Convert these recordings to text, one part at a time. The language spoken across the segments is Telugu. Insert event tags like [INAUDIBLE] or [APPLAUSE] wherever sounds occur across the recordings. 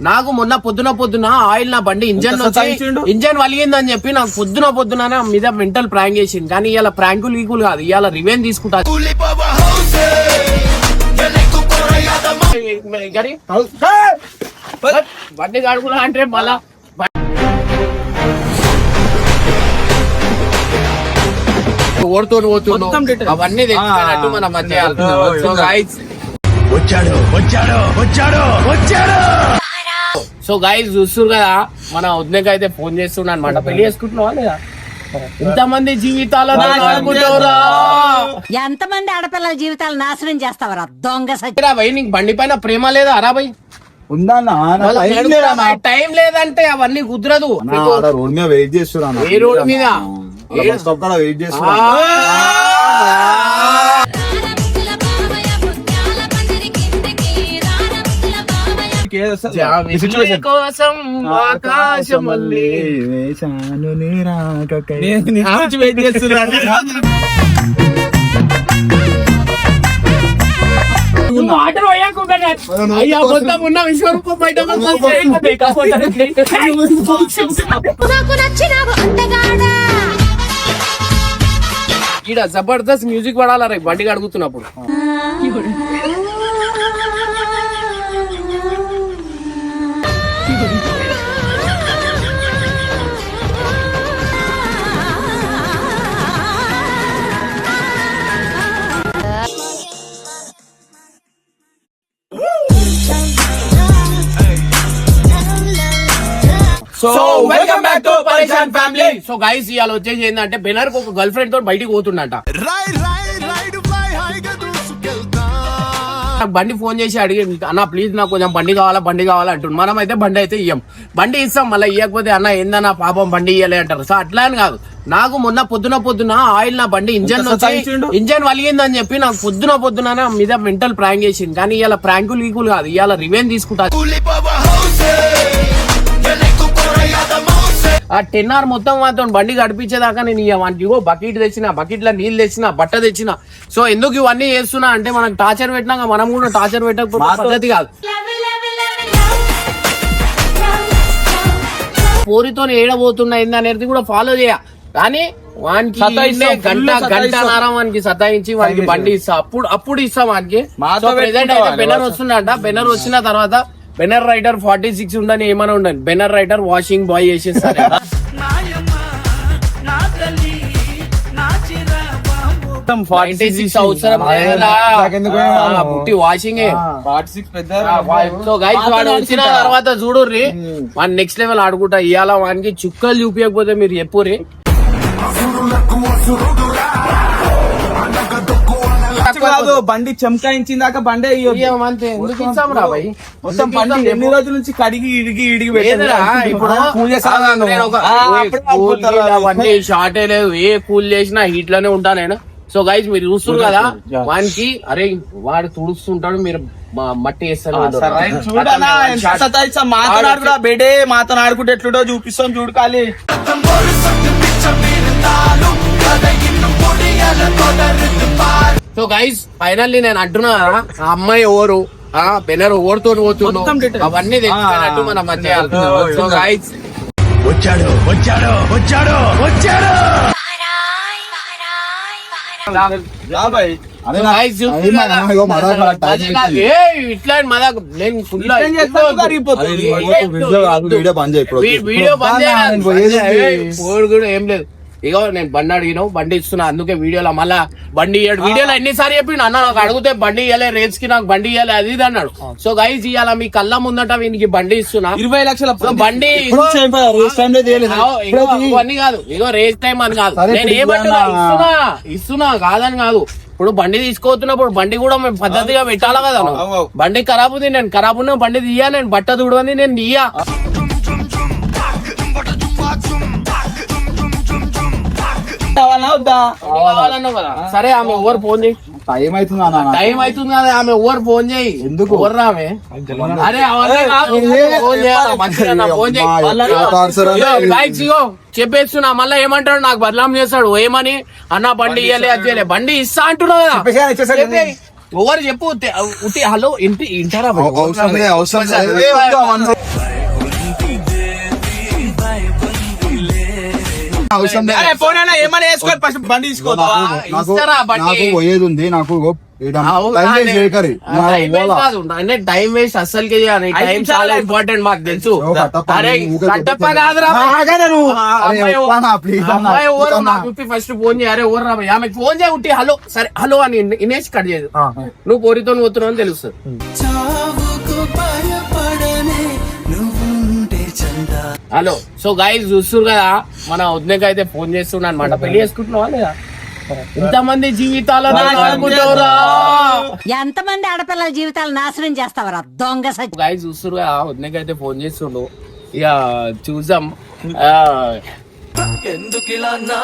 నాకు మొన్న పొద్దున పొద్దున ఆయిల్ నా బండి ఇంజన్? ఇంజన్ వలిగిందని చెప్పి నాకు పొద్దున పొద్దున మీద మెంటల్ ప్రాంక్ చేసింది కానీ ఇవాళ ప్రాంకులు ఈకులు కాదు ఇవాళ రివెన్ తీసుకుంటా. బండి కడుగులా అంటే మళ్ళా ఓడుతూ. అవన్నీ మన మధ్య వచ్చాడు వచ్చాడు వచ్చాడు వచ్చాడు. సో గైస్ చూస్తున్నారు కదా మన వదినకి అయితే ఫోన్ చేస్తున్నా అనమాట పెళ్ళి చేసుకుంటున్నావా లేదా? ఇంతమంది జీవితాలను ఆడుకుంటావురా ఎంతమంది ఆడపిల్లల జీవితాలు నాశనం చేస్తావరా దొంగ భయ్ నీకు బండి పైన ప్రేమ లేదా? అరా భయ్. టైం లేదంటే అవన్నీ కుదరదు. రోడ్ మీద వెయిట్ చేస్తున్నా ఏ రోడ్ మీద? వెయిట్ చేస్తున్నా. [LAUGHS] కోసం ఆకాశం వేశాను నీ రాకకై. నేను వెయిట్ చేస్తున్నాను ఈడ జబర్దస్త్ మ్యూజిక్ పడాలా రే? బండి అడుగుతున్నప్పుడు. ఫ్యామిలీ సో గైస్ ఇవాళ వచ్చేసి ఏంటంటే బెనర్ ఒక గర్ల్ ఫ్రెండ్తో బయటికి పోతుండట. నాకు బండి ఫోన్ చేసి అడిగి అన్న ప్లీజ్ నాకు కొంచెం బండి కావాలా బండి కావాలా? అంటుంది మనం అయితే బండి అయితే ఇయ్యం. బండి ఇస్తాం మళ్ళీ ఇవ్వకపోతే అన్న ఏందన్నా పాపం బండి ఇయ్యలే అంటారు. సో అట్లా అని కాదు. నాకు మొన్న పొద్దున పొద్దున ఆయిల్ నా బండి ఇంజన్? ఇంజన్ వలిగిందని చెప్పి నాకు పొద్దున పొద్దున మీద మెంటల్ ప్రాంక్ చేసింది కానీ ఇవాళ ప్రాంకులు ఈకులు కాదు. ఇవాళ రివెన్ తీసుకుంటా. ఆ టెన్ అవర్ మొత్తం మాత్రం బండి గడిపించేదాకా నేను ఇక వానికి ఇగో బకెట్ తెచ్చిన బకెట్లో నీళ్ళు తెచ్చిన బట్ట తెచ్చిన. సో ఎందుకు ఇవన్నీ చేస్తున్నా అంటే మనకు టార్చర్ పెట్టినాక మనం కూడా టార్చర్ పెట్టకపోతే మాతో- పద్ధతి కాదు. పోరితో ఏడబోతున్నా ఏంది అనేది కూడా ఫాలో చేయ. కానీ వానికి గంట గంట. నారం వానికి సతాయించి వానికి బండి ఇస్తా. అప్పుడు అప్పుడు ఇస్తా వానికి. మాతో? బెనర్ వస్తుందంట. బెనర్ వచ్చిన తర్వాత బెనర్ రైడర్ ఫార్టీ సిక్స్ ఉండని. ఏమైనా ఉండండి బెనర్ రైడర్ వాషింగ్ బాయ్ చేసేస్తారు ఫార్టీ 96 అవసరం పుట్టి వాషింగ్ సిక్స్ వచ్చిన తర్వాత చూడుర్రి. వాడి నెక్స్ట్ లెవెల్ ఆడుకుంటా. ఇవాళ వానికి చుక్కలు చూపించకపోతే మీరు చెప్పుర్రి. కాదు బండి బండే రా భయ్ మొత్తం బండి ఎన్ని రోజుల నుంచి కడిగి ఇడిగి ఇడిగి పెట్టాను. అవన్నీ షార్టే లేదు ఏ కూల్ చేసినా హీట్లోనే ఉంటా నేను సో గైస్ మీరు చూస్తున్నారు కదా వానికి అరే వాడు తుడుస్తుంటాడు మీరు మట్టి వేస్తారు బెడే మాతనాడుకుంటే ఎట్లుంటో చూపిస్తాం చూడకాలి సో గైస్ ఫైనల్లీ నేను అంటున్నా ఆ అమ్మాయి ఎవరు? ఆ బెనర్ పోతుండు మొత్తం detail. అవన్నీ తెచ్చిపోయినట్టు మన మధ్య సో గైస్ వచ్చాడు వచ్చాడు వచ్చాడు వచ్చాడు. ఇట్లా మదాకు నేను ఫుల్ వీడియో బంద్ చేయాలి. కూడా ఏం లేదు. ఇగో నేను బండి అడిగినావు బండి ఇస్తున్నా అందుకే వీడియోలో మళ్ళా బండి ఇయ్యాడు. వీడియోలో ఎన్నిసార్లు చెప్పిండు అన్న నాకు అడిగితే బండి ఇయ్యలే రేట్స్కి నాకు బండి ఇయ్యాలి అది ఇది అన్నాడు. సో గైజ్ ఇవాళ మీ కళ్ళ ముందట వీనికి బండి ఇస్తున్నా. ఇరవై లక్షల బండి. రేస్ ఇవన్నీ కాదు. ఇగో రేస్ టైం అని కాదు. నేను ఏమంటున్నా ఇవ్వనా? ఇస్తున్నా? ఇస్తున్నా కాదని కాదు. ఇప్పుడు బండి తీసుకోతున్నప్పుడు బండి కూడా మేము పద్ధతిగా పెట్టాలా కదా. బండి ఖరాబ్ ఉంది నేను ఖరాబ్ ఉన్న బండి తీయా నేను బట్ట తుడవని నేను తీయా. సరే ఆమె ఓవర్ ఫోన్ చేయి? టైం అవుతుంది అన్న టైం అవుతుంది కదా ఆమె ఓవర్ ఫోన్ చేయి? ఎందుకు? అరే ఇగో చెప్పేస్తున్నా. మళ్ళీ ఏమంటాడు? నాకు బదలాం చేస్తాడు. ఏమని? అన్న బండి ఇయ్యలే అది చేయలే బండి ఇస్తా అంటున్నావు కదా. ఎవరు చెప్పు హలో ఇంటి ఇంటారా? అవసరం కాదు. అంటే టైం వేస్ట్ అస్సలకి చేయాలి. ఐదు టైం నిమిషాలు చాలా ఇంపార్టెంట్ మాకు తెలుసు. నాకు ఫస్ట్ ఫోన్ చేయాలి ఎవరు రా భయ్? ఆమెకు ఫోన్ చేయ ఉట్టి హలో సరే హలో అని ఇనేసి కట్ చేయదు నువ్వు పోరితో పోతున్నావు అని తెలుస్తుంది హలో. సో గాయస్ చూస్తున్నారు కదా మన వదినకి అయితే ఫోన్ చేస్తున్నా అనమాట. పెళ్ళి చేసుకుంటున్నావా లేదా? ఇంతమంది జీవితాలను ఆడుకుంటావురా ఎంతమంది ఆడపిల్లల జీవితాలు నాశనం చేస్తావరా? దొంగ గాయస్ చూస్తున్నారు కదా వదినకి అయితే ఫోన్ చేస్తుండు. ఇక చూద్దాం. ఆ, ఎన్నో వదినే?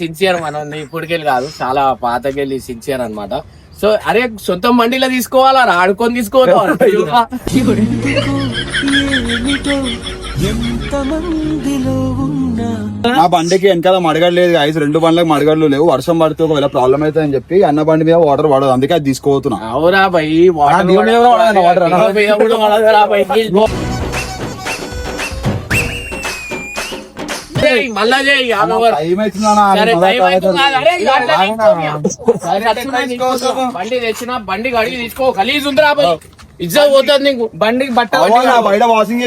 సిన్సియర్ మనం ఇప్పటికెళ్ళి కాదు చాలా పాతకెళ్ళి సిన్సియర్ అన్నమాట. సో అరే సొంత మండిలో తీసుకోవాలా? ఆడుకొని తీసుకోవాలి నా బండికి వెనకాల మడగడలేదు ఐదు రెండు బండ్లకు మడగడలు లేవు. వర్షం పడితే ఒకవేళ ప్రాబ్లం అవుతుంది అని చెప్పి అన్న బండి మీద వాటర్ పడదు అందుకే అది తీసుకోపోతున్నా అవురా భయ్ వాటర్ [LAUGHS] బండి తెచ్చినా బండి తీసుకో. గలీజ్ ఉందిరా భయ్ ఇజ్జత్ పోతుంది నీకు. బండికి బట్ట బయట వాషింగ్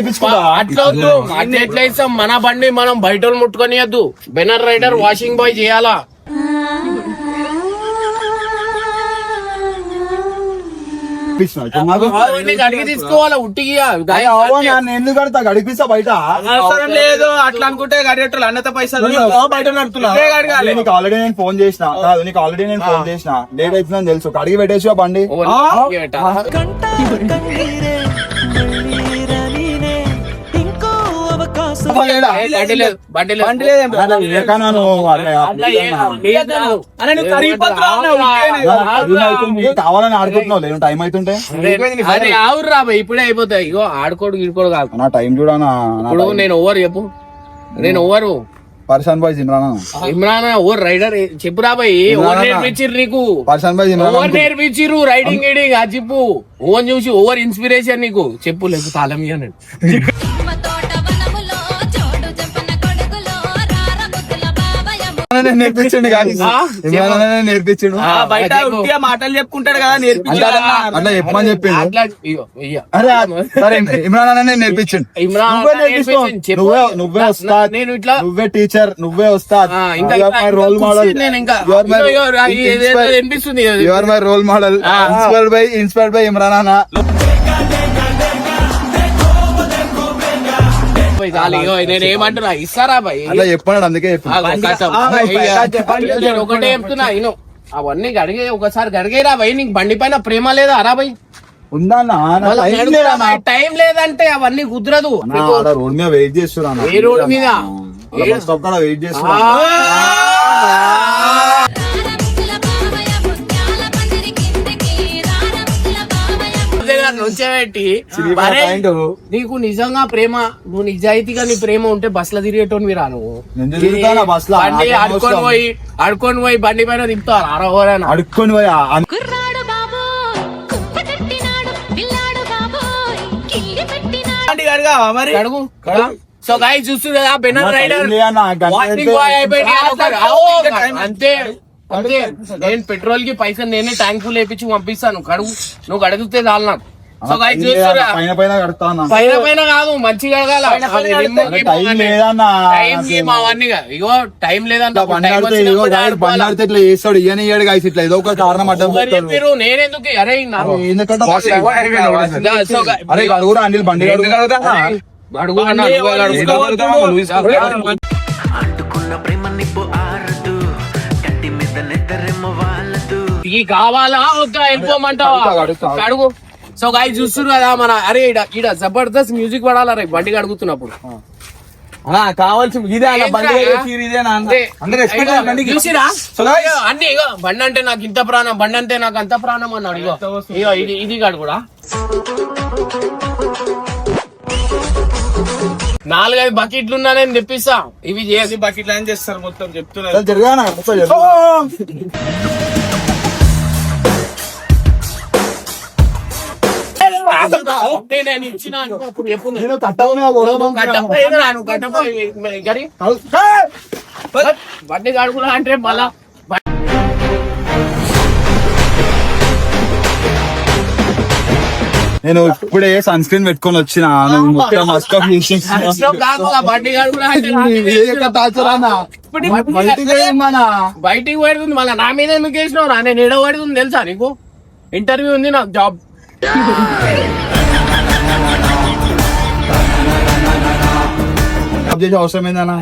అట్లా వద్దు. అట్లా ఎట్లా ఇస్తాం మన బండి మనం బయట వాళ్ళు ముట్టుకొనియద్దు బెనర్ రైడర్ వాషింగ్ బాయ్ చేయాలా? నీకు అడిగి తీసుకోవాలా? ఎందుకు కడతా? గడిపిస్తా బయట? అవసరం లేదు అట్లా అనుకుంటే గడియట్లు అన్నత పైసలు బయట నడుతున్నా నీకు ఆల్రెడీ నేను ఫోన్ చేసిన. కాదు నీకు ఆల్రెడీ నేను ఫోన్ చేసిన. లేట్ అవుతుందని తెలుసు. కడిగి పెట్టేసి ఆ? బండి బండి లేదు బండి లేదు. బండి. టైం అవుతుంది. కావాలని ఆడుకుంటున్నావు లేదు టైం అవుతుంటే ఆవురు ఇప్పుడే అయిపోతాయి. ఇగో ఆడుకోడు గిడుకోడు కాదు. నా టైం చూడనా ఇప్పుడు నేను ఓవర్ చెప్పు. నేను over. Person boy Imran Imran over rider. చెప్పు రా భయ్ ఓవర్. నేర్పించిర్రు నీకు? Person boy Imran over. నేర్పించిర్రు riding గిడింగ్ అది చెప్పు. ఓవర్ చూసి ఓవర్ ఇన్స్పిరేషన్ నీకు. చెప్పు లేదు తాళం ఇయ్యనండి [LAUGHS] ఇమ్రాన్ నేర్పించండి కానీ ఆ? ఇమ్రాన్ నేర్పించిండు. ఆ, బయట. ఉట్టిగా మాటలు చెప్పుకుంటాడు కదా నేర్పించాలన్నా అట్లా చెప్పమని చెప్పిండు. అరే సరే ఇమ్రాన్ అనే నేర్పించిండు ఇమ్రాన్ నువ్వే వస్తాద్ నేను ఇట్లా నువ్వే టీచర్ నువ్వే వస్తాద్ ఆ, ఇంకా రోల్ మోడల్ నేను ఇంకా. You are my role model. Inspired by inspired by Imran అన్న చాలు, నేను ఏమంటున్నా? ఇస్తారా చెప్పాడు అందుకే. నేను ఒకటే చెప్తున్నా ఇను. అవన్నీ గడిగే ఒకసారి గడిగేరా భయ్ నీకు బండి పైన ప్రేమ లేదా? అరా భయ్. ఉందా అన్న? నా టైం లేదంటే అవన్నీ కుదరదు. రోడ్ మీద వెయిట్ చేస్తున్నా. ఏ రోడ్ మీద? వెయిట్ చేస్తున్నా. బావయ్య నుంచోబెట్టి చిరిగిపోయిన "అరే, పాయింట్. నీకు నిజంగా ప్రేమ నువ్వు నిజాయితీగా నీ ప్రేమ ఉంటే బస్లో తిరిగేటోని రా నువ్వు. నేను తిరుగుతానా బస్లో? బండి నాకేం అవసరం? పోయి ఆడుకొని పోయి బండి పైన తిప్పుతారు అరవరన అడుక్కొని పోయి ఆ- అన్- కుర్రాడు బాబు కుప్ప కట్టినాడు పిల్లాడు బాబు కిల్లి పెట్టినాడు. బండి కడగా మరి? కడుగు. సో గాయ చూస్తుంది కదా బెనర్ రైడర్ టైం లే అన్న, గంట వాకింగ్ అయితే- బాయ్ అయిపోయింది ఆ, ఒక- ఆ, ఓ, ఇంకా టైం. అంతే అంతే. నేను పెట్రోల్కి పైసలు నేనే ట్యాంక్ ఫుల్ వేపించి పంపిస్తాను. కడుగు. నువ్వు అడిగితే చాలు నాకు. సో చూస్తురా పైన పైన కడతా అన్న. పైన పైన కాదు మంచిగా టైం. లేదన్న. టైం గిమ్ అవన్నీ కాదు. ఇగో టైం లేదంట ఇట్లా చేస్తాడు ఇయన ఇయ్యాడు గాయస్ ఇట్లా ఏదో ఒక కారణం అడ్డం నేనెందుకు? అరే అరే అడుగురా అనిల్ బండి అడుగు అడుగు అన్న, నువ్వే అడుగు. అంటుకున్న ప్రేమ నిప్పు ఆరదు గట్టి మీద నెత్తరేమో వాళ్ళదు ఈ కావాలా? వద్దా వెళ్ళిపోమంటావా. అడుగు. సో గాయ చూస్తున్నారు కదా మన అరే ఈడ ఈడ జబర్దస్త్ మ్యూజిక్ పడాలా రే బండికి అడుగుతున్నప్పుడు. కావాల్సి ఇదే అన్న బండి అన్న. చూసిరా? ఇగో బండి అంటే నాకు ఇంత ప్రాణం బండి అంటే నాకు అంత ప్రాణం అన్నాడు ఇగో. ఇగో ఇది ఇది కాడు కూడా. నాలుగైదు బకెట్లు ఉన్నా నేను తెప్పిస్తా. ఇవి చేసి బకెట్ లైన్ చేస్తారు మొత్తం చెప్తున్నారు. బండి అంటే మళ్ళా నేను ఇప్పుడే సన్ స్క్రీన్ పెట్టుకొని వచ్చిన. మొత్తం మస్కప్ బయటికి పడుతుంది మళ్ళీ నా మీద ఎందుకు వేసినావు రా? నేను ఏడో పడుతుంది తెలుసా నీకు? ఇంటర్వ్యూ ఉంది నాకు జాబ్. చేసే అవసరం ఏందన్నా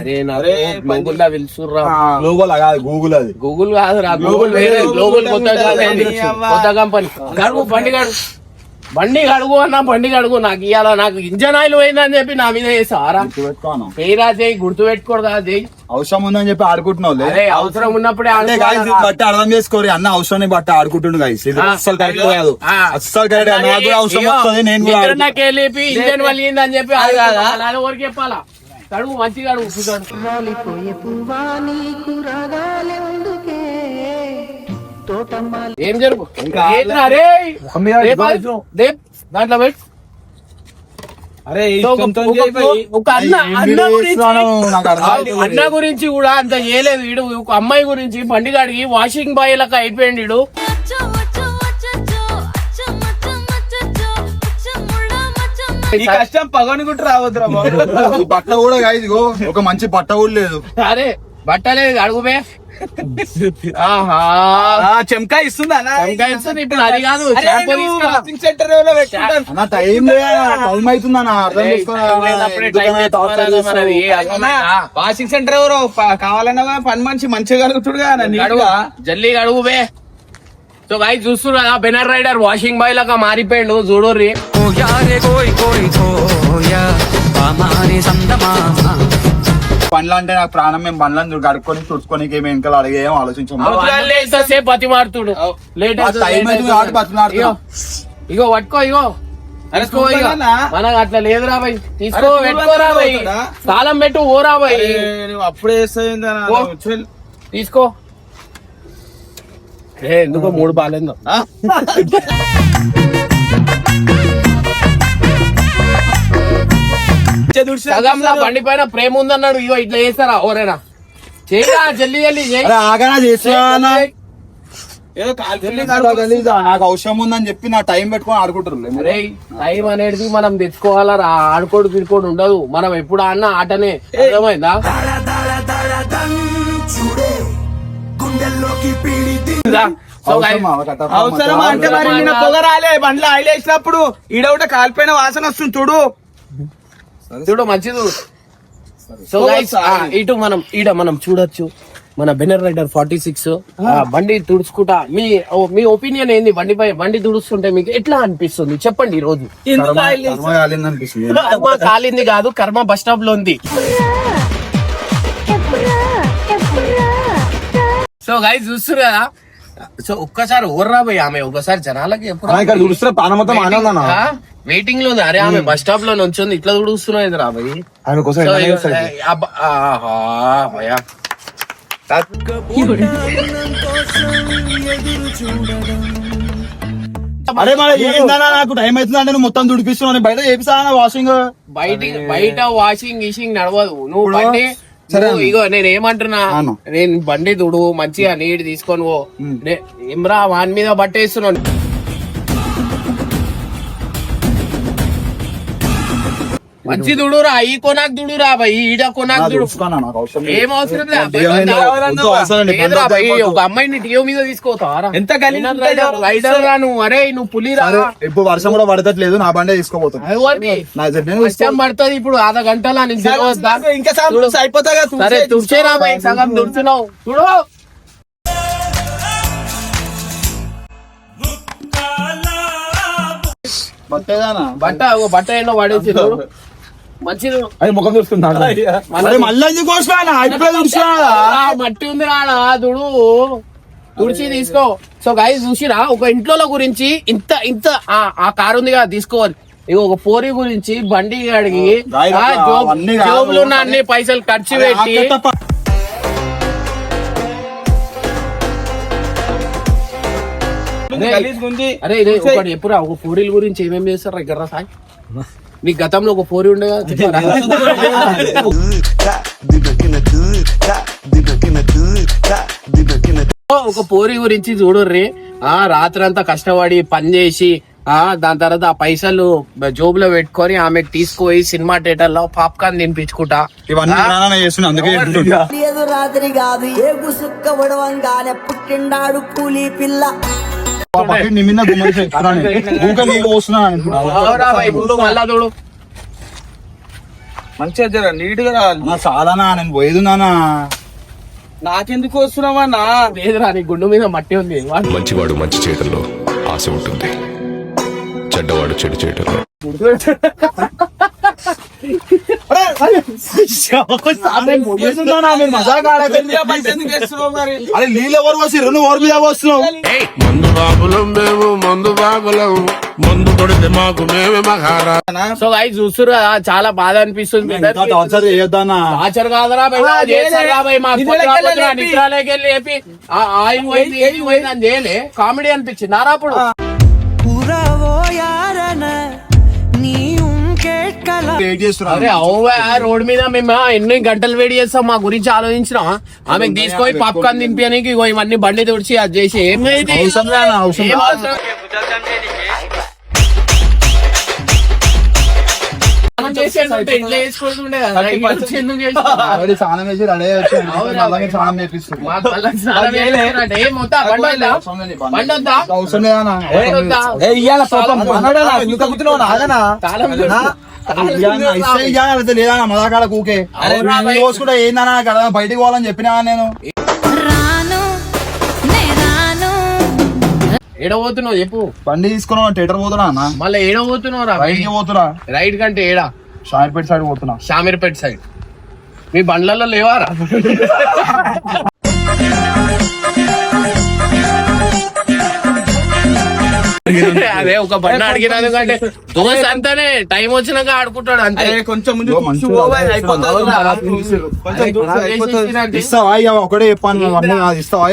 గూగుల్లో పిలుచుర్రా. గ్లోబల్ కాదు గూగుల్ అది. గూగుల్ కాదు రా గూగుల్ వేరే గ్లోబల్ కొత్త కంపెనీ గడుగు బండి గడుగు బండి గడుగు అన్న బండి గడుగు నాకు ఇవాళ నాకు ఇంజన్ ఆయిల్ పోయిందని చెప్పి నా మీద పెట్టుకోను పేరా చేయి గుర్తు పెట్టుకోడు కదా చేయి. అవసరం ఉందని చెప్పి ఆడుకుంటున్నావు అవసరం ఉన్నప్పుడే అంటే బట్టి అర్థం చేసుకోరు. అన్న అవసరం బట్టి ఆడుకుంటుండు గైస్ ఇది. అస్సలు కరెక్ట్ కాదు. అస్సలు కరెక్ట్ నాకు కూడా అవసరం వస్తుంది నేను కూడా. నాకు వెళ్ళి ఇంజన్ వలిగింది అని చెప్పి అలా ఊరికి చెప్పాలా? మంచిగా కూర్చోండి. ఏం జరుగు? ఏంట్రా రే? రేపు అది- రేపు దాంట్లో పెట్టు. అరే ఒక- అన్న అన్న గురించి. అన్న కూడా అంత చేయలేదు వీడు. ఒక అమ్మాయి గురించి బండి కాడికి వాషింగ్ బాయ్ లెక్క అయిపోయింది వీడు. ఈ కష్టం పగనుకుంటూ రావద్దురా [LAUGHS] ఈ బట్ట కూడా ఒక మంచి బట్ట కూడా లేదు. అరే బట్టలేదు అడుగుబే ఆహా ఆ, చెంకా ఇస్తుందా? ఇప్పుడు అది కాదు. వాషింగ్ సెంటర్ ఎవరో టైం టైం అవుతుందన్న అర్థం? వాషింగ్ సెంటర్ కావాలన్నా పని మనిషి మంచిగా కలుగుతుడు అడుగు జల్లి అడుగు బే. సో గాయ చూస్తున్నా బెనర్ రైడర్ వాషింగ్ బాయ్ లాగా మారిపోయిండు చూడోర్రి. పనులు అంటే నాకు ప్రాణం మేము పనులను కడుక్కొని తుడుచుకొని ఏమి వెనకాల అడిగే ఏం ఆలోచించాము. ఎంతసేపు బతి మారుతుడు లేట్ ఆ టైం అవుతుంది కాబట్టి బతిమాడుతున్నా. ఇగో పట్టుకో ఇగో? మనకు అట్లా లేదురా భయ్ తీసుకో? భయ్ అవుతుందా? తాళం పెట్టు అరే, నువ్వు అప్పుడే ఓ. తీసుకో. ఎందుకో మూడు బాగాలేదు. [LAUGHS] సగంలో బండి పైన ప్రేమ ఉందన్నాడు. ఇగో ఇట్లా చేస్తారా? ఓరేనా? చేయరా? జల్లి జల్లి నాకు అవసరం ఉందని చెప్పి నా టైం పెట్టుకొని ఆడుకుంటారు అరే టైం అనేది మనం తెచ్చుకోవాలా ఆడుకోడు తిరుకోడు ఉండదు. మనం ఎప్పుడు ఆడినా ఆటనే అర్థమైందా? అవసరం అంటే మరి నిన్న పొగ రాలే బండ్లో ఆయిల్ వేసినప్పుడు ఈడ కాలిపోయిన వాసన వస్తుంది చూడు. చూడు మంచిది సో గైస్. ఇటు మనం ఈడ మనం చూడొచ్చు. మన బెనర్ రైడర్ ఫార్టీ సిక్స్ బండి తుడుచుకుంటా. మీ మీ ఒపీనియన్ ఏంది? బండి పై బండి తుడుస్తుంటే మీకు ఎట్లా అనిపిస్తుంది? చెప్పండి ఈ రోజు కర్మ కాలింది కాదు కర్మ బస్ స్టాప్లో ఉంది. సో గైస్ చూస్తున్నారు కదా? సో ఒక్కసారి ఓర్రా పోయి ఆమె ఒక్కసారి జనాలకి ఇక్కడ చూస్తే పాన మొత్తం ఆనే ఉందన్న వెయిటింగ్లో ఉంది అరే ఆమె బస్ స్టాప్లో నుంచింది. ఇట్లా తుడుస్తున్నది రా భయ్ ఆమె కోసం. అరే మన ఏందన్నా నాకు టైం అవుతుంది అంటే నువ్వు మొత్తం దుడిపిస్తున్నావు. బయట చేపిస్తా వాషింగ్ బయట బయట వాషింగ్ గీషింగ్ నడవదు. నువ్వు బండి ఇగో నేను ఏమంటున్నా. నేను బండి తుడు మంచిగా నీట్ తీసుకొని పో. నే- ఇమ్రా వాని మీద బట్టేస్తున్నాను మంచి దుడురా ఈ కొనాకు దుడురా భయ్ ఈడ కొనాకు దుడు. ఏం అవసరం లేదు. ఒక అమ్మాయిని టీఓ మీద తీసుకోతారా ఎంత రైడర్ రా నువ్వు అరే నువ్వు పులిరా సరే ఇప్పుడు వర్షం కూడా పడతట్లేదు నా బండే తీసుకోబోతుంది ఎవరిది? నా నేను వర్షం పడుతుంది ఇప్పుడు అర్ధ గంటలా నీకు తెలియవద్దా? ఇంకా. అయిపోతా సరే తుడిచేరా భయ్ సగం తుడుచున్నావు. చూడు. బట్టేదానా? బట్ట బట్ట ఎన్నో పడేసి [LAUGHS] అది ముఖం మళ్ళీ ఇప్పుడే చూస్తున్నా ఆ, మట్టి ఉంది రాడా తుడిచి తీసుకో. సో గాయ చూసిరా? ఒక ఇంట్లో గురించి ఇంత ఇంత ఆ- కారు ఉంది కదా తీసుకోవాలి. ఇగో ఒక పోరి గురించి బండి అడిగి. జోబులో ఉన్న అన్ని పైసలు ఖర్చు పెట్టి. అరే ఇది ఒకటి ఎప్పుడు ఒక పోరీల గురించి ఏమేమి చేస్తారు ఇక్కడ సాయి? నీ గతంలో ఒక పోరి ఉండే కదా, చెప్పారా? ఒక పోరి గురించి చూడుర్రి. ఆ రాత్రంతా కష్టపడి పని చేసి ఆ దాని తర్వాత ఆ పైసలు జోబులో పెట్టుకొని ఆమె తీసుకుపోయి సినిమా థియేటర్లో పాప్కార్న్ తినిపించుకుంటా. రాత్రి కాదు ఉడవంగానే పుట్టిండాడు కూలీ పిల్ల. నీ మీద గుమ్మడి ఊక మళ్ళా చూడు. మంచిగా జర నీట్గా రావాలి నా చాలా నా నేను పోయేది నానా? నాకెందుకు వస్తున్నావా నా? లేదురా నీ గుండు మీద మట్టి ఉంది. వాడు మంచివాడు మంచి చేయడంలో ఆశ ఉంటుంది. చెడ్డవాడు చెడు మరి అరే నీళ్ళు ఎవరు వస్తారు నువ్వు ఎవరి మీద వస్తున్నావు మందు బాబులం మేము మందు బాబులం. మందు కొడితే మాకు మేమే మహారా సో చూస్తురు కదా చాలా బాధ అనిపిస్తుంది. టార్చర్ చేయొద్దన్నా. ఆచర్ కాదరా పోయింది ఏది పోయింది అని చేయలే. కామెడీ అనిపించింది. నారా అప్పుడు. వెయిట్ చేస్తున్నా అరే అవువా రోడ్ మీద మేము ఎన్ని గంటలు వెయిట్ చేస్తాం మా గురించి ఆలోచించినా? ఆమెకు తీసుకొని పాప్కార్న్ తినిపించడానికి ఇగో ఇవన్నీ బండి తుడిచి అది చేసి ఏమైంది అవసరం లే అన్న, అవసరం ఏం లే. అవసరం? మనం చేసేదంటే ఇంట్లో చేసుకుంటుండే కదా, ఇక్కడ వచ్చి ఎందుకు చేస్తున్నావు? ఆల్రెడీ స్నానం చేసి రెడీ వచ్చాను. స్నానం ఇస్తే లేదన్నా మదాకాడ కూకే. కోసుకుంటా ఏందన్నా కదా బయటికి పోవాలని చెప్పినా నేను. ఏడ పోతున్నావు చెప్పు. బండి తీసుకున్నా థియేటర్ పోతున్నా అన్న. మళ్ళీ ఏడ పోతున్నావు రా బయటికి పోతున్నా. రైట్ కంటే ఏడా? షార్పేట సైడ్ పోతున్నా. షామీర్పేట సైడ్. మీ బండ్లలో లేవారా? [LAUGHS] అదే ఒక బండి అడిగినది కంటే దోశ అంతానే టైం వచ్చినాక ఆడుకుంటాడు అంతే. కొంచెం బాయ్, ఇస్తావా? ఒకటే చెప్పాను ఇస్తావా?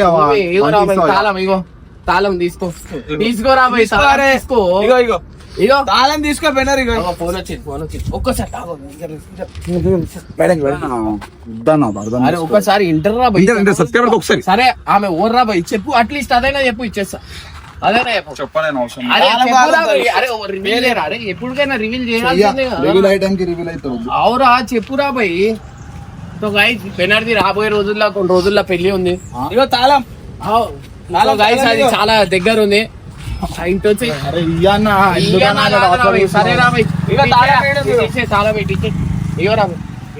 తాళం ఇగో తాళం తీసుకో. తీసుకోరా తీసుకో ఇగో ఇగో ఇగో తాళం తీసుకో బెనర్ ఇగో ఫోన్ వచ్చింది ఫోన్ వచ్చింది. ఒక్కసారి. అరే ఒక్కసారి ఇంటర్ రా. సరే ఆమె ఓర్రా భయ్ చెప్పు అట్లీస్ట్ అదైనా చెప్పు ఇచ్చేస్తా. అరే రివీల్ అవురా చెప్పురా భయ్ సో గైస్ పెనర్ది రాబోయే రోజుల్లో కొన్ని రోజుల్లో పెళ్ళి ఉంది. ఇగో తాళం. గైస్ అది చాలా దగ్గర ఉంది. ఇంటి వచ్చి. సరే రా భయ్. ఇగో తాళం.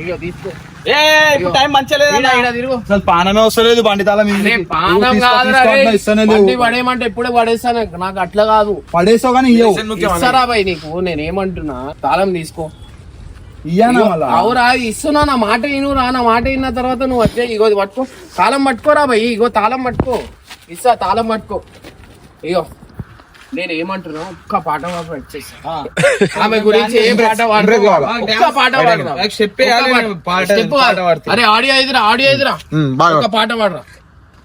ఇగో తీసుకో. ఏ ఇప్పుడు టైం మంచిగా ఈడ, లేదా ఈడ తిరుగు. అసలు పానమే వస్తలేదు బండి తాళం అరే ఇవ్వు. పానం తీసుకో, కాదురా తీసుకో రే. అన్నా, ఇస్తానే లేవు. బండి పడేయమంటే ఎప్పుడే పడేస్తాను. నాకు అట్లా కాదు. పడేసావు కానీ ఇయ్యవు. ఇస్తారా భయ్ నీకు? నేనేమంటున్నా తాళం తీసుకో. ఇయ్యానా మళ్ళా? అవురా ఇస్తున్నా నా మాట విను రా. నా మాట విన్న తర్వాత నువ్వు వచ్చే ఇగో ఇది పట్టుకో. తాళం పట్టుకోరా భయ్ ఇగో తాళం పట్టుకో. ఇస్తా తాళం పట్టుకో. ఇగో. నేను ఏమంటున్నా ఒక్క పాట ఆమె గురించి ఏ పాట? ఒక్క పాట పాడరా. అరే ఆడియో ఎదురా ఆడియో ఎదురా ఒక్క పాట పాడరా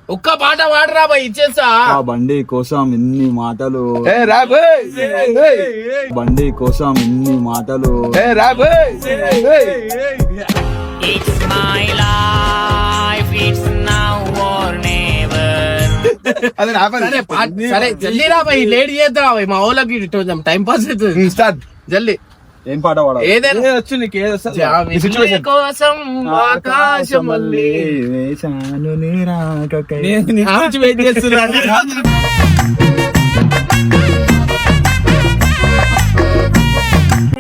ఒక్క పాట పాడరా భయ్ ఇచ్చేస్తా ఆ బండి కోసం ఇన్ని మాటలు ఏ రా బాయ్. బండి కోసం ఇన్ని మాటలు అది. సరే జల్దీ రా భయ్ లేట్ చేద్దాం భయ్ మా వాళ్ళకి టైం పాస్ అవుతుంది. స్టార్ట్. జల్దీ ఏం పాట పాడాలి? ఏదైనా వచ్చు నీకు ఏది వస్తుంది? జాబిల్లి కోసం ఆకాశం వేశాను. నేను వెయిట్ చేస్తున్నాను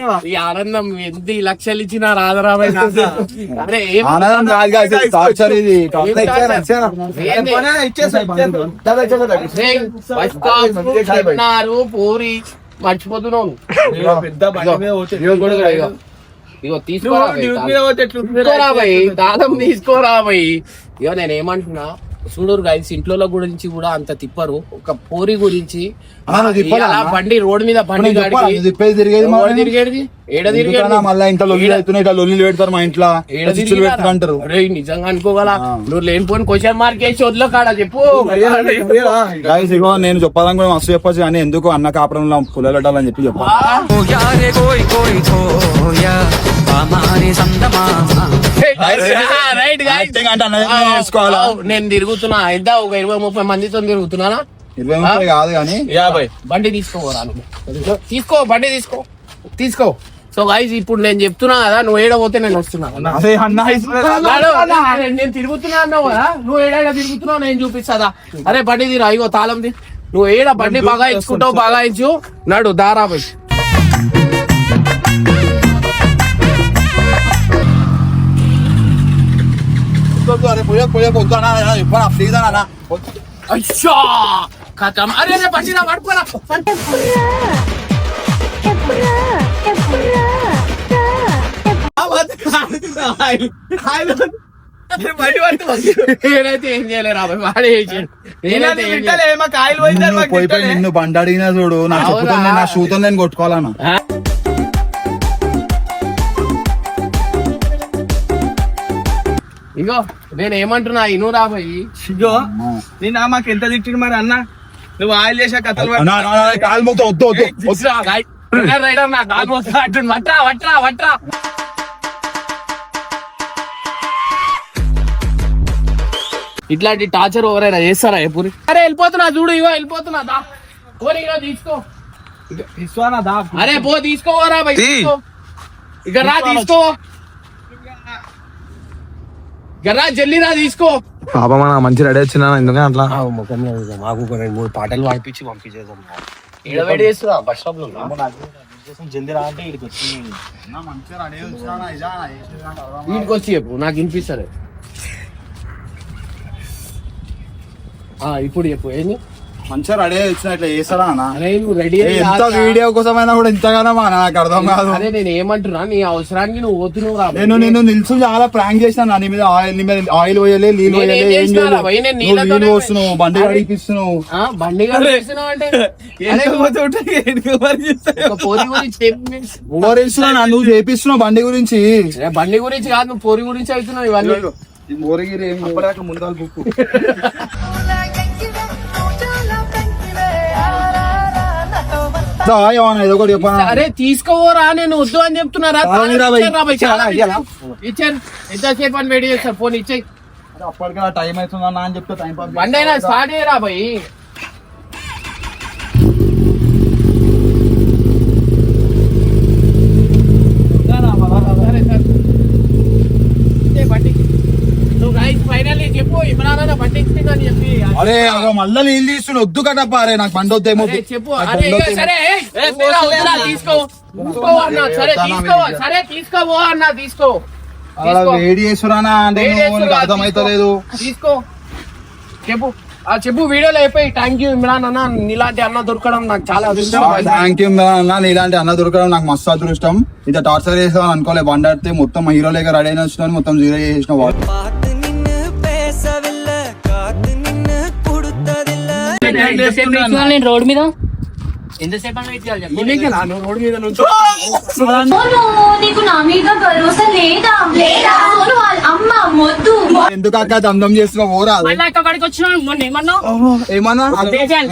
[LAUGHS] ఇచ్చేసా, దాదా. రేయ్, బస్ స్టాప్ చెప్పినారు పూరి మర్చిపోతున్నావు ఇగో పెద్ద బండి మీద పోతే ఇగో కూడా కూడా ఇగో. ఇగో నువ్వు తీసుకోరా భయ్, డ్యూటీ తాళం. మీద పోతే ఎట్లుంటుంది? తీసుకోరా భయ్ తాళం తీసుకోరా భయ్ ఇగో నేను ఏమంటున్నా చూడరు గైస్ ఇంట్లో గురించి కూడా అంత తిప్పరు. ఒక పోరి గురించి? బండి రోడ్ మీద బండి తిరిగేది తిరిగేది? ఏడ తిరిగేది? ఎందుకన్నా మళ్ళా ఇంట్లో లొల్లి అవుతున్నాయి ఇట్లా లొల్లి పెడతారు మా ఇంట్లో. అంటారు అరే నిజంగా అనుకోగల నువ్వు లేనిపోని క్వశ్చన్ మార్క్ వేసి వదిలో కాడా చెప్పు. గాయస్ ఇగో నేను చెప్పాలని కూడా మస్తు చెప్పొచ్చు కానీ ఎందుకు అన్న కాపురంలో పుల్లలు పెట్టాలని చెప్పి చెప్పాలి. నేను తిరుగుతున్నా ఎంత ఒక ఇరవై ముప్పై మందితో తిరుగుతున్నానా? ఇరవై ముప్పై కాదు కానీ. యాభై. బండి తీసుకోరా నువ్వు? తీసుకో బండి తీసుకో. తీసుకో. సో గైజ్ ఇప్పుడు నేను చెప్తున్నా కదా నువ్వు ఏడ పోతే నేను వస్తున్నా. నేను- నేను తిరుగుతున్నా అన్నావు కదా నువ్వు ఏడైనా తిరుగుతున్నావు నేను చూపిస్తాదా? అరే బండి తీరా ఇగో తాళం తీ. నువ్వు ఏడ బండి బాగా ఇచ్చుకుంటావు బాగా ఇచ్చు నడు దారా అరే పోయే పోయే వద్దు అన్న ఇప్పుడు ప్లీజ్ అన్న అయ్యా కథం అరే రే బండి నా పడుకోరా నేనైతే ఏం చేయలేరు రాబాయ్ వాడే చేసాడు నేనైతే ఏం చేయలేను. మాకు ఆయిల్ పోయిందని మాకు పోయి పోయి తింటలే. నిన్ను బండి అడిగినా చూడు నా? చెప్పుతో నేను నా షూతో నేను కొట్టుకోవాలన్నా ఇగో నేను ఏమంటున్నా ఇను రాబోయి ఇగో నేను ఆ మాకు ఎంత తిట్టిండు మరి అన్న? నువ్వు ఆయిల్ చేసా కథలు కాలు మొత్తం వద్దు వద్దు. రైడర్ నా కాలు మోస్తా అంటుంది వట్రా వట్రా వట్రా. ఇట్లాంటి టార్చర్ ఎవరైనా చేస్తారా ఎప్పుడు అరే వెళ్ళిపోతున్నా చూడు ఇగో వెళ్ళిపోతున్నా దా. ఇగో తీసుకో. అరే పో తీసుకోవరా బై తీసుకో. ఇక రా తీసుకో ఇక రా జల్లి రా తీసుకో. పాపమా మంచి రెడీ వచ్చినా ఎందుకని అట్లా? మాకు ఒక రెండు మూడు పాటలు పాడిపించి పంపించేద్దాం. చేస్తున్నా బస్ స్టాప్లో జల్దీ రా అంటే ఇక్కడికి వచ్చి వీటికి వచ్చి చెప్పు నాకు వినిపిస్తారు ఆ ఇప్పుడు చెప్పు ఏంది? మంచిగా రెడీ వచ్చిన ఇట్లా చేస్తారా అన్న? అరే నువ్వు రెడీ ఎంత వీడియో కోసమైనా కూడా ఇంతగానో మా నాకు అర్థం కాదు. అరే నేను ఏమంటున్నా? నీ అవసరానికి నువ్వు పోతున్నావు రా నేను నేను నిల్చు చాలా ప్రాంక్ చేశాను నీ మీద ఆయిల్ నీ మీద ఆయిల్ పోయలే నీళ్ళు పోయలే ఏం చేసినా చేయలేదు. నీళ్ళు పోస్తున్నావు బండి ఆ, బండి కనిపిస్తున్నావు అంటే? నువ్వు చేపిస్తున్నావు బండి గురించి. బండి గురించి కాదు నువ్వు పోరి గురించి అవుతున్నావు ఇవన్నీ. ఓరిగిరి ఏం ముందాలు బుక్కు ఏదో ఒకటి అరే తీసుకోరా నేను వద్దు అని చెప్తున్నారా? ఇచ్చాను ఎంతసేపు అని వెయిట్ చేస్తారు? ఫోన్ ఇచ్చేయి. అప్పటికే టైం అవుతుందన్నా అని చెప్తే టైం పాస్ బండి అయినా స్టార్ట్ చేయరా భయ్ సరే, సరే. ఇచ్చే బండి నువ్వు గైస్ ఫైనల్లీ చెప్పు ఇమ్రాన్ అన్న బండి ఇచ్చిందని చెప్పి అరే అగో మళ్ళీ నీళ్ళు తీసుకుని వద్దు కదప్ప అరే నాకు బండి వద్దేమో చెప్పు సరే తీసుకో. అన్న అలా. వేడి చేస్తురానా అంటే అర్థమైతలేదు. తీసుకో. చెప్పు. ఆ చెప్పు వీడియోలో అయిపోయి థ్యాంక్ యూ ఇమ్రాన్ అన్న నీలాంటి అన్న దొరకడం నాకు చాలా అదృష్టం. థ్యాంక్ యూ అన్న నీలాంటి అన్న దొరకడం నాకు మస్తు అదృష్టం. ఇంత టార్చర్ చేసామని అనుకోలే బండి ఆడితే మొత్తం హీరో లేక రెడీ అయిన వచ్చిన మొత్తం జీరో చేసిన వాళ్ళు. రోడ్ మీద రోడ్ మీద నుంచి. నీకు నా మీద భరోసా లేదా? లేదా? వాళ్ళ అమ్మ మొద్దు. ఎందుకు అక్క దమ్దం ఓరా మొన్న ఏమన్నా? ఏమన్నా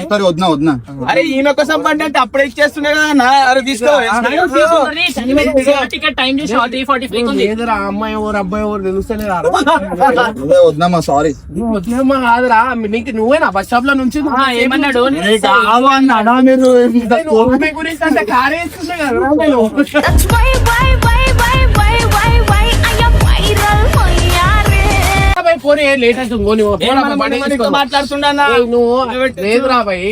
సరే వద్దునా వద్దునా అరే ఈయన కోసం బండి అంటే అప్పుడే ఇచ్చేస్తున్నాయి కదా అన్న అరే అమ్మాయి ఎవరు అబ్బాయి ఎవరు తెలుస్తలేరా అదే వద్దామా సారీ నువ్వు వదిలేమ్మా కాదురా. నీకు నువ్వేనా? బస్ స్టాప్లో నుంచి ఏమన్నాడు? నేను అమ్మాయి గురించి అంటే కార్ వేసుకున్నా కదరా నేను. That's why why why why why why why I am viral పోయారే అబ్బాయి పోనీ లేట్ అవుతుంది పోనీ పో. పోరా, పోయి బండి తీసుకో. మాట్లాడుతుండన్నా. ఏయ్, నువ్వు లేదురా భయ్.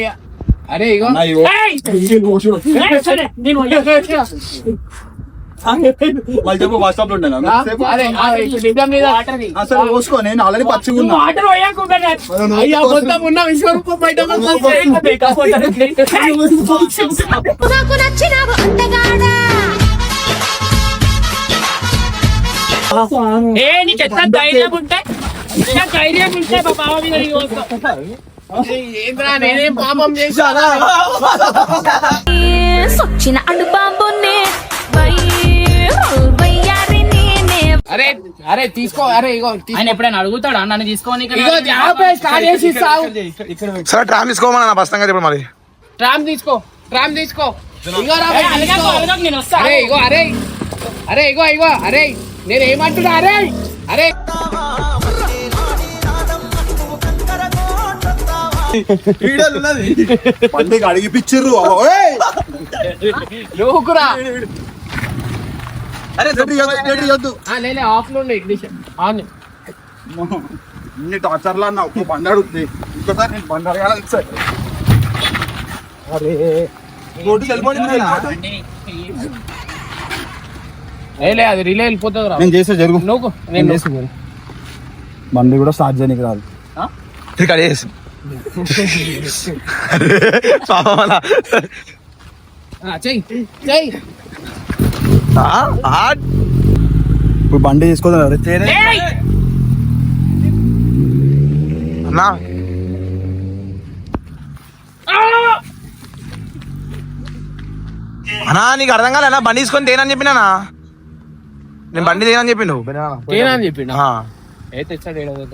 అరే ఇగో. చెప్పు బస్ స్టాప్లో అసలు పోసుకో నేను ఆల్రెడీ పచ్చిగా ఉన్నా. ధైర్యం ఉంటే? ఏంద్రా నేనేం పాపం చేశానా? సొచ్చిన అడు బాబునే అరే అరే తీసుకో అరే ఇగో తీసుకో. ఆయన ఎప్పుడైనా అడుగుతాడా? నన్ను తీసుకోని సరే ట్రామ్ తీసుకోమన్నా బస్తంగా ఇప్పుడు మరి. ట్రామ్ తీసుకో ట్రామ్ తీసుకో. అరే ఇగో అరే అరే ఇగో ఇగో అరే నేను ఏమంటున్నా అరే అరే. బండికి అడిగిపిచ్చిర్రు లోకురా అరే వద్దు ఆ, లేలే ఆఫ్లో ఉండే ignition. ఆన్ ఇన్ని టార్చర్లు అన్న ఒక్క బండి అడుగుతుంది ఇంకోసారి నేను బండి అడగాలని సార్ అరే. రోడ్డు వెళ్ళిపోయింది లేలే అది రిలే వెళ్ళిపోతుంది రా నేను చేసే జరుగు. నువ్వు నేను నేను చేసే జరుగు. బండి కూడా స్టార్ట్ చేయడానికి రాదు. ఇక్కడ [LAUGHS] చెయ్యి చెయ్యి. ఇప్పుడు బండి తీసుకోదాం. అన్నా. అన్నా నీకు అర్థం కాలేనా బండి తీసుకొని తేనని చెప్పినానా నేను బండి తేనని చెప్పి నువ్వు తేనని చెప్పిండు ఆ. ఏ తెచ్చాడు ఏడవ